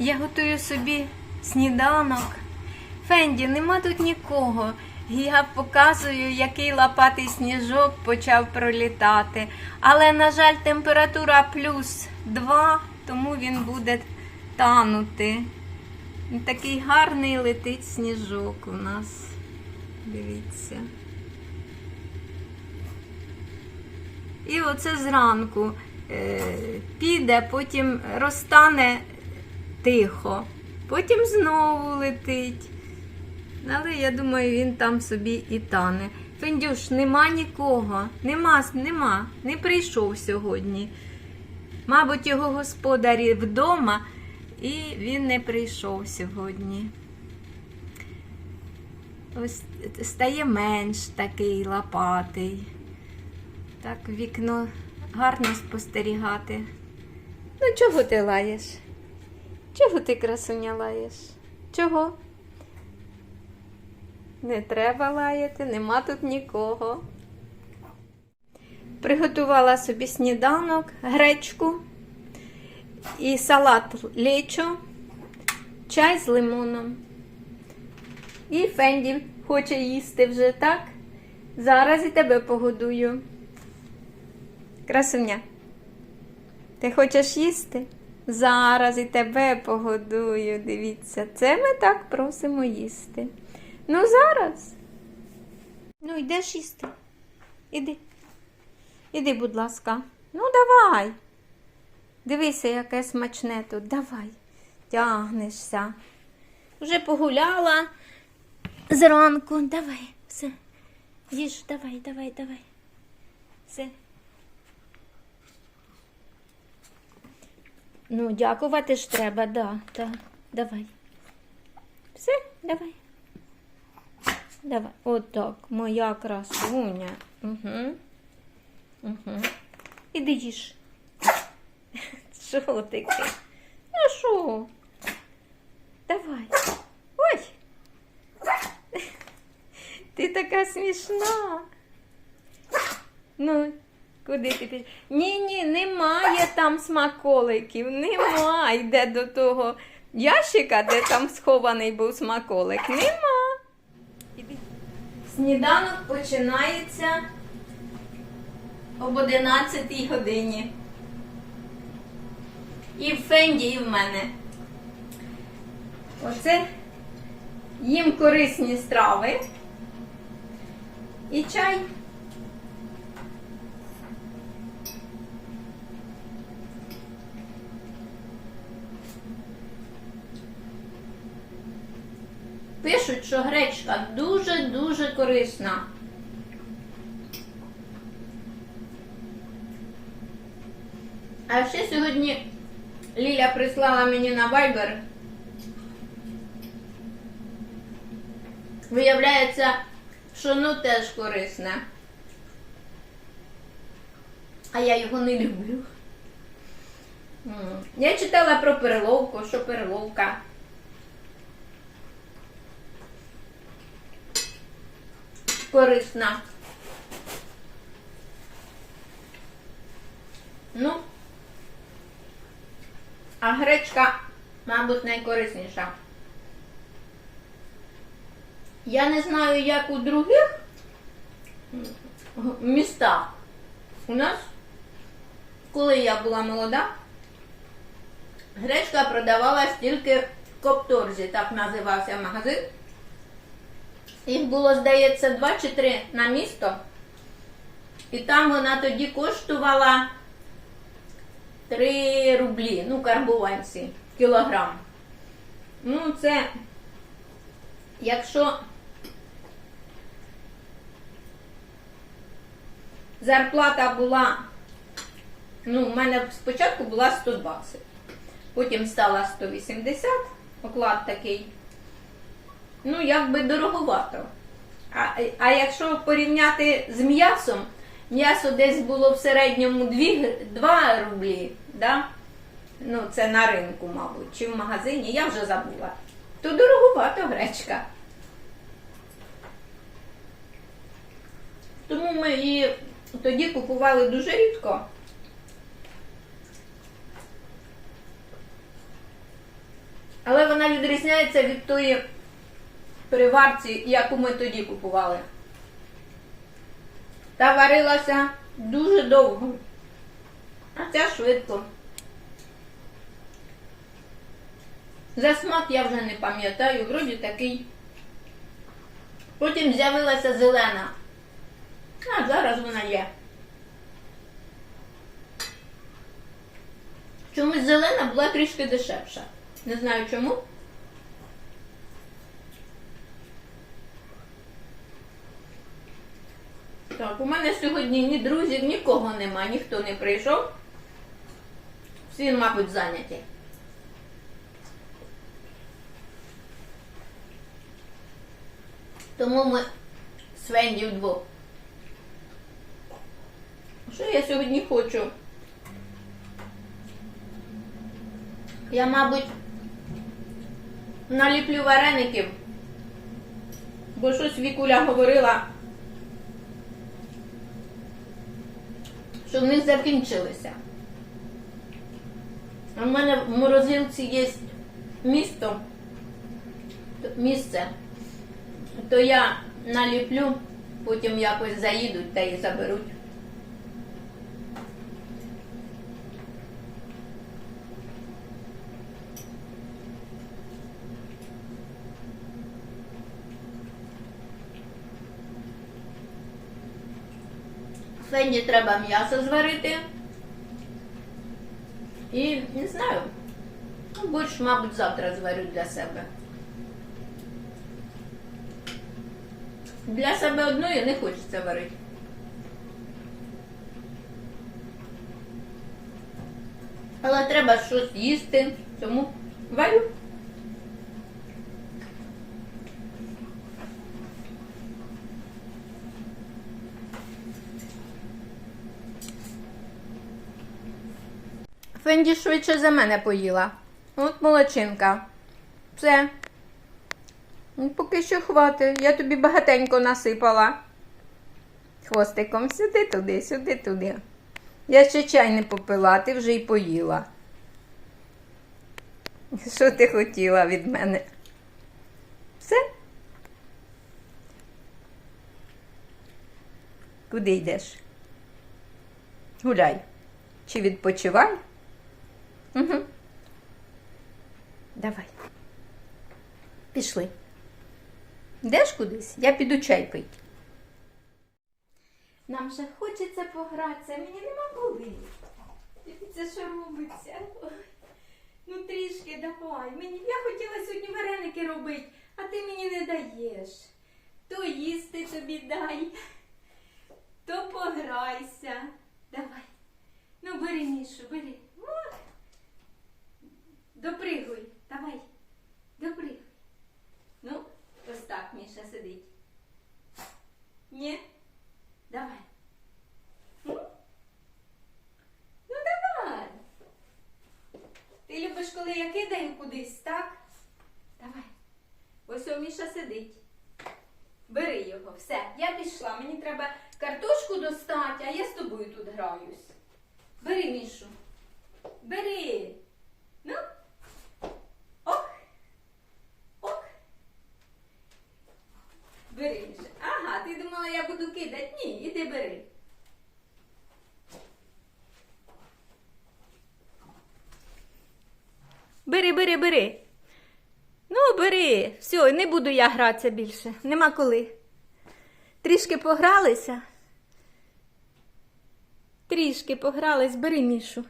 Я готую собі сніданок. Фенді, нема тут нікого. Я показую, який лопатий сніжок почав пролітати. Але, на жаль, температура плюс 2, тому він буде танути. Такий гарний летить сніжок у нас. Дивіться. І оце зранку е, піде, потім розтане тихо, потім знову летить. Але я думаю, він там собі і тане. Фендюш, нема нікого. Нема, нема, не прийшов сьогодні. Мабуть, його господарі вдома, і він не прийшов сьогодні. Ось стає менш такий лопатий. Так, вікно гарно спостерігати. Ну, чого ти лаєш? Чого ти красуня лаєш? Чого? Не треба лаяти, нема тут нікого. Приготувала собі сніданок, гречку і салат лечо, чай з лимоном. І Фенді хоче їсти вже так. Зараз і тебе погодую. Красуня, ти хочеш їсти? Зараз і тебе погодую. Дивіться, це ми так просимо їсти. Ну, зараз. Ну, йдеш їсти. Іди. Іди, будь ласка. Ну, давай. Дивися, яке смачне тут. Давай. Тягнешся. Вже погуляла зранку. Давай, все. Їж, давай, давай, давай. Все. Ну, дякувати ж треба, да, да. Давай. Все, давай. Давай. Отак, моя красуня. Угу. Угу. Іди їж. Що таке? Ну що? Давай. Ой. Ти така смішна. Ну, куди ти пішла? Ні, ні, немає там смаколиків. Нема. Йде до того ящика, де там схований був смаколик. Нема. Сніданок починається об 11 годині. І в Фенді, і в мене. Оце їм корисні страви. І чай. Що гречка дуже-дуже корисна. А ще сьогодні Ліля прислала мені на Viber. Виявляється, що ну теж корисне. А я його не люблю. Я читала про перловку, що перловка. Корисна. Ну, а гречка, мабуть, найкорисніша. Я не знаю, як у других містах. У нас, коли я була молода, гречка продавалась тільки в Копторзі, так називався магазин. Їх було, здається, два чи три на місто. І там вона тоді коштувала 3 рублі, ну, карбованці, кілограм. Ну, це, якщо зарплата була, ну, у мене спочатку була 120, потім стала 180, оклад такий. Ну, якби дороговато. А, а якщо порівняти з м'ясом, м'ясо десь було в середньому 2, 2 рублі, да? ну це на ринку, мабуть, чи в магазині, я вже забула. То дороговато гречка. Тому ми її тоді купували дуже рідко. Але вона відрізняється від тої приварці, яку ми тоді купували. Та варилася дуже довго. А ця швидко. За смак я вже не пам'ятаю, вроді такий. Потім з'явилася зелена. А зараз вона є. Чомусь зелена була трішки дешевша. Не знаю чому. Так, у мене сьогодні ні друзів, нікого нема, ніхто не прийшов. Всі, мабуть, зайняті. Тому ми з Фенді вдвох. Що я сьогодні хочу? Я, мабуть, наліплю вареників, бо щось Вікуля говорила, що вони закінчилися. А в мене в морозилці є місто, місце, то я наліплю, потім якось заїдуть та й заберуть. Фенді треба м'ясо зварити. І не знаю. Ну, борщ, мабуть, завтра зварю для себе. Для себе одної не хочеться варити. Але треба щось їсти, тому варю. Фенді швидше за мене поїла. От молодчинка. Все. Ну, Поки що хватить. Я тобі багатенько насипала. Хвостиком сюди туди, сюди туди. Я ще чай не попила, ти вже й поїла. Що ти хотіла від мене? Все? Куди йдеш? Гуляй. Чи відпочивай? Угу. Давай. Пішли. Йдеш кудись? Я піду чай пить. Нам же хочеться погратися, мені нема коли. Це що робиться? Ой. Ну трішки давай. Мені я хотіла сьогодні вареники робити, а ти мені не даєш. То їсти тобі дай, то пограйся. Давай. Ну бери Мішу, бери. Допригуй, давай. Допригуй. Ну, ось так Міша сидить. Ні? Давай. Ну давай. Ти любиш, коли я кидаю кудись, так? Давай. Ось о Міша сидить. Бери його, все, я пішла. Мені треба картошку достати, а я з тобою тут граюсь. Бери Мішу. Бери. Ну. Ок. Ок. Бери, Міша. Ага, ти думала, я? Ні, іди бери. Бери, бери, бери. Ну, бери. Все, не буду я гратися більше. Нема коли. Трішки погралися. Трішки погрались, бери Мішу.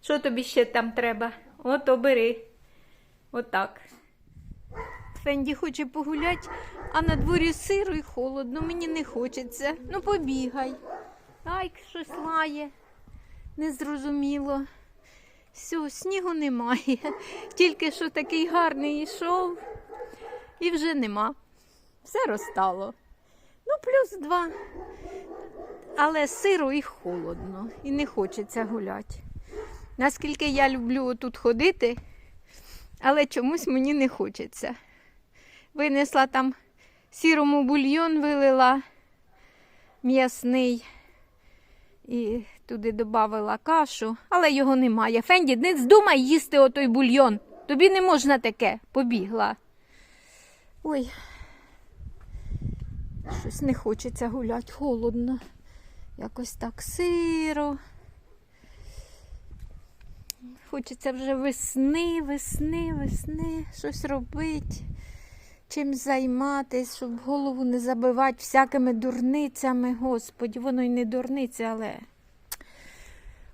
Що тобі ще там треба? Ото бери. Отак. Фенді хоче погуляти, а на дворі сиро і холодно, мені не хочеться. Ну побігай. Ай, щось лає. Незрозуміло. Все, снігу немає. Тільки що такий гарний йшов, і вже нема. Все розтало. Ну, плюс два. Але сиро і холодно, і не хочеться гуляти. Наскільки я люблю тут ходити, але чомусь мені не хочеться. Винесла там сірому бульйон, вилила м'ясний і туди додавала кашу, але його немає. Фенді, не здумай їсти отой бульйон. Тобі не можна таке, побігла. Ой. Щось не хочеться гуляти, холодно. Якось так сиро. Хочеться вже весни, весни, весни, щось робити, чим займатися, щоб голову не забивати всякими дурницями. Господі, воно й не дурниця, але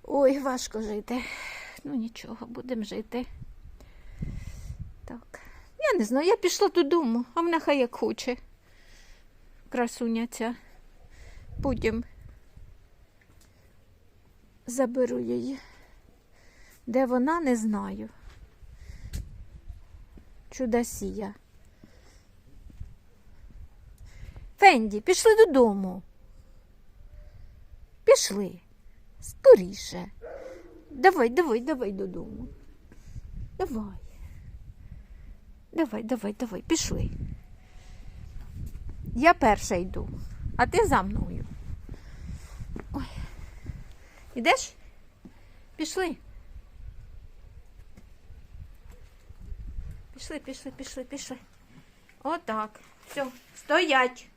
ой, важко жити. Ну нічого, будемо жити. Так. Я не знаю, я пішла додому, а вона хай як хоче. Красуня ця. Потім заберу її. Де вона, не знаю. Чудосія. Фенді, пішли додому. Пішли. Скоріше. Давай, давай, давай додому. Давай. Давай, давай, давай, пішли. Я перша йду, а ти за мною. Ой. Ідеш? Пішли. Пішли, пішли, пішли, пішли. Отак. Все, стоять.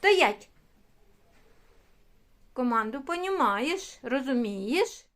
Стоять. Команду понімаєш, розумієш?